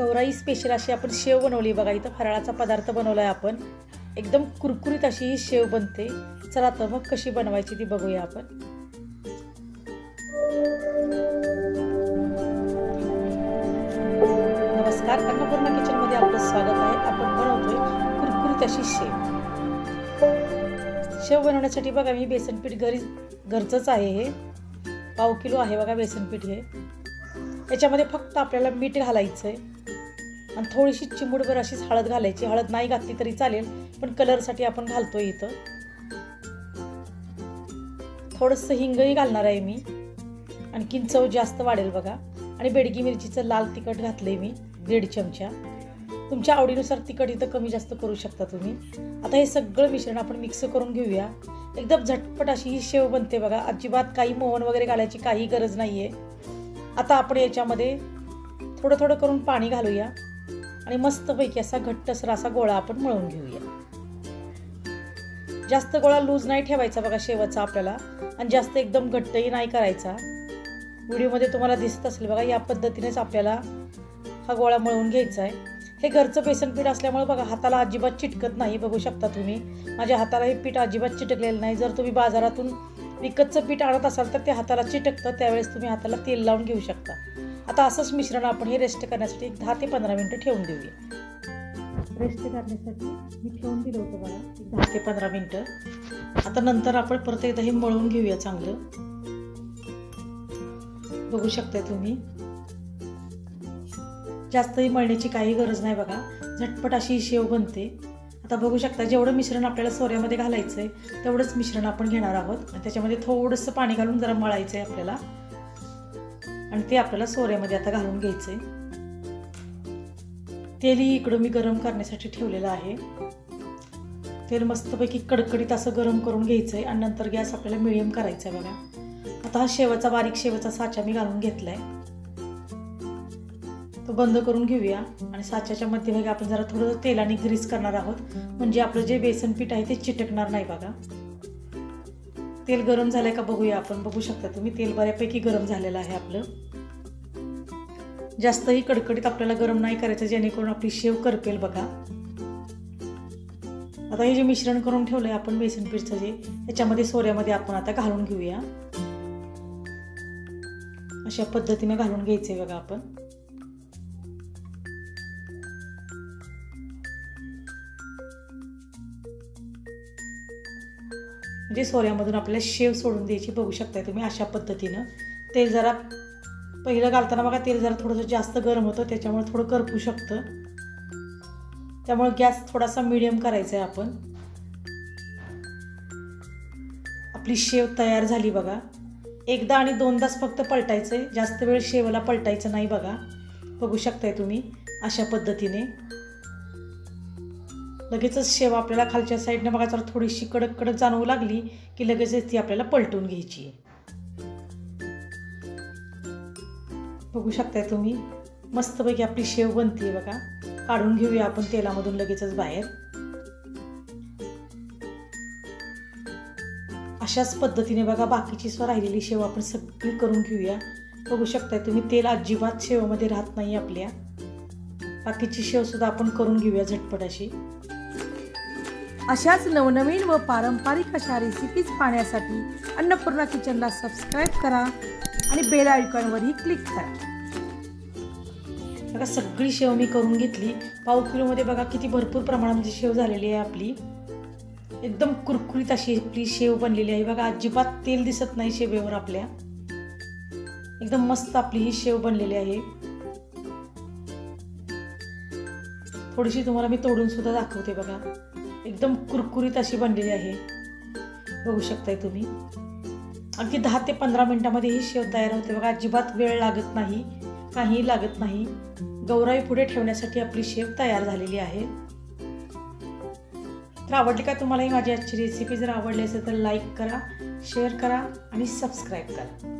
Gaurai special अशी आपण शेव बनवली बघा. इथं फराळाचा पदार्थ बनवला आहे आपण. एकदम कुरकुरीत अशी ही शेव बनते. चला तर मग कशी बनवायची ती बघूया आपण. नमस्कार. अन्नपूर्णा किचनमध्ये आपलं स्वागत आहे. आपण बनवतोय कुरकुरीत अशी शेव. शेव बनवण्यासाठी बघा मी बेसन पीठ घरी घरचंच आहे हे. पाव किलो आहे बघा बेसन पीठ हे. याच्यामध्ये फक्त आपल्याला मीठ घालायचं आहे आणि थोडीशी चिमुडभर अशीच हळद घालायची. हळद नाही घातली तरी चालेल पण कलरसाठी आपण घालतोय इथं. थोडंसं हिंगही घालणार आहे मी. आणखीन चव जास्त वाढेल बघा. आणि बेडगी मिरचीचं लाल तिखट घातलंय मी दीड चमचा. तुमच्या आवडीनुसार तिखट इथं कमी जास्त करू शकता तुम्ही. आता हे सगळं मिश्रण आपण मिक्स करून घेऊया. एकदम झटपट अशी ही शेव बनते बघा. अजिबात काही मोहन वगैरे घालायची काही गरज नाही आहे आता आपण याच्यामध्ये थोडं थोडं करून पाणी घालूया. आणि मस्तपैकी असा घट्टसर असा गोळा आपण मळून घेऊया. जास्त गोळा लूज नाही ठेवायचा बघा शेवचा आपल्याला. आणि जास्त एकदम घट्टही नाही करायचा. व्हिडिओमध्ये तुम्हाला दिसत असेल बघा या पद्धतीनेच आपल्याला हा गोळा मळून घ्यायचा आहे. हे घरचं बेसन पीठ असल्यामुळे बघा हाताला अजिबात चिटकत नाही बघू शकता तुम्ही. माझ्या हाताला हे पीठ अजिबात चिटकलेलं नाही. जर तुम्ही बाजारातून विकतचं पीठ आणत असाल तर ते हाताला चिटकतं त्यावेळेस तुम्ही हाताला तेल लावून घेऊ शकता. आता असंच मिश्रण आपण हे रेस्ट करण्यासाठी एक दहा ते पंधरा मिनटं ठेवून देऊया. रेस्ट करण्यासाठी मी ठेवून दिलं होतं बघा एक दहा ते पंधरा मिनटं. आता नंतर आपण परत एकदा हे मळून घेऊया चांगलं. बघू शकताय तुम्ही. जास्तही मळण्याची काही गरज नाही बघा. झटपट अशी शेव बनते. आता बघू शकता जेवढं मिश्रण आपल्याला सोऱ्यामध्ये घालायचं आहे तेवढंच मिश्रण आपण घेणार आहोत. आणि त्याच्यामध्ये थोडंसं पाणी घालून जरा मळायचं आहे आपल्याला. आणि ते आपल्याला सोऱ्यामध्ये आता घालून घ्यायचं आहे तेलही इकडं मी गरम करण्यासाठी ठेवलेलं आहे. तेल मस्तपैकी कडकडीत असं गरम करून घ्यायचं आहे आणि नंतर गॅस आपल्याला मिडियम करायचा आहे बघा. आता हा शेवाचा बारीक शेवाचा साचा मी घालून घेतलाय. तो बंद करून घेऊया आणि साच्याच्या मध्यभागी आपण जरा थोडं तेलाने ग्रीस करणार आहोत. म्हणजे आपलं जे बेसन पीठ आहे ते चिटकणार नाही बघा. तेल गरम झालंय का बघूया आपण. बघू शकता तुम्ही तेल बऱ्यापैकी गरम झालेलं आहे आपलं. जास्तही कडकडीत आपल्याला गरम नाही करायचं जेणेकरून आपली शेव करपेल बघा. आता हे जे मिश्रण करून ठेवलंय आपण बेसन पीठचं जे त्याच्यामध्ये सोऱ्यामध्ये आपण आता घालून घेऊया. अशा पद्धतीने घालून घ्यायचे बघा आपण. म्हणजे सोऱ्यामधून आपल्याला शेव सोडून द्यायची बघू शकताय तुम्ही अशा पद्धतीनं. तेल जरा पहिलं घालताना बघा तेल जरा थोडंसं जास्त गरम होतं त्याच्यामुळे थोडं करपू शकतं. त्यामुळे गॅस थोडासा मिडियम करायचा आहे आपण. आपली शेव तयार झाली बघा. एकदा आणि दोनदाच फक्त पलटायचं आहे जास्त वेळ शेवला पलटायचं नाही बघा. बघू शकताय तुम्ही अशा पद्धतीने. लगेचच शेव आपल्याला खालच्या साईडने बघा जर थोडीशी कडक कडक जाणवू लागली की लगेचच ती आपल्याला पलटून घ्यायची आहे. बघू शकताय तुम्ही मस्तपैकी आपली शेव बनते बघा. काढून घेऊया आपण तेलामधून लगेचच बाहेर. अशाच पद्धतीने बघा बाकीची स्व राहिलेली शेव आपण सगळी करून घेऊया. बघू शकताय तुम्ही तेल अजिबात शेवमध्ये राहत नाही आपल्या. बाकीची शेव सुद्धा आपण करून घेऊया झटपट अशी. अशाच नवनवीन व पारंपरिक अशा रेसिपीज पाहण्यासाठी अन्नपूर्णा किचनला सबस्क्राईब करा आणि बेल आयकॉनवरही क्लिक करा. बघा सगळी शेव मी करून घेतली. पाव किलोमध्ये बघा किती भरपूर प्रमाणामध्ये म्हणजे शेव झालेली आहे आपली. एकदम कुरकुरीत अशी आपली शेव बनलेली आहे. बघा अजिबात तेल दिसत नाही शेवेवर आपल्या. एकदम मस्त आपली ही शेव बनलेली आहे. थोडीशी तुम्हाला मी तोडून सुद्धा दाखवते बघा. एकदम कुरकुरीत अशी बनलेली आहे. बघू शकताय तुम्ही. अगदी दहा ते पंधरा मिनिटामध्ये ही शेव तयार होते. बघा अजिबात वेळ लागत नाही काहीही लागत नाही. गौराई पुढे ठेवण्यासाठी आपली शेव तयार झालेली आहे. तर आवडली का तुम्हाला ही माझी आजची रेसिपी जर आवडली असेल तर लाईक करा शेअर करा आणि सबस्क्राईब करा.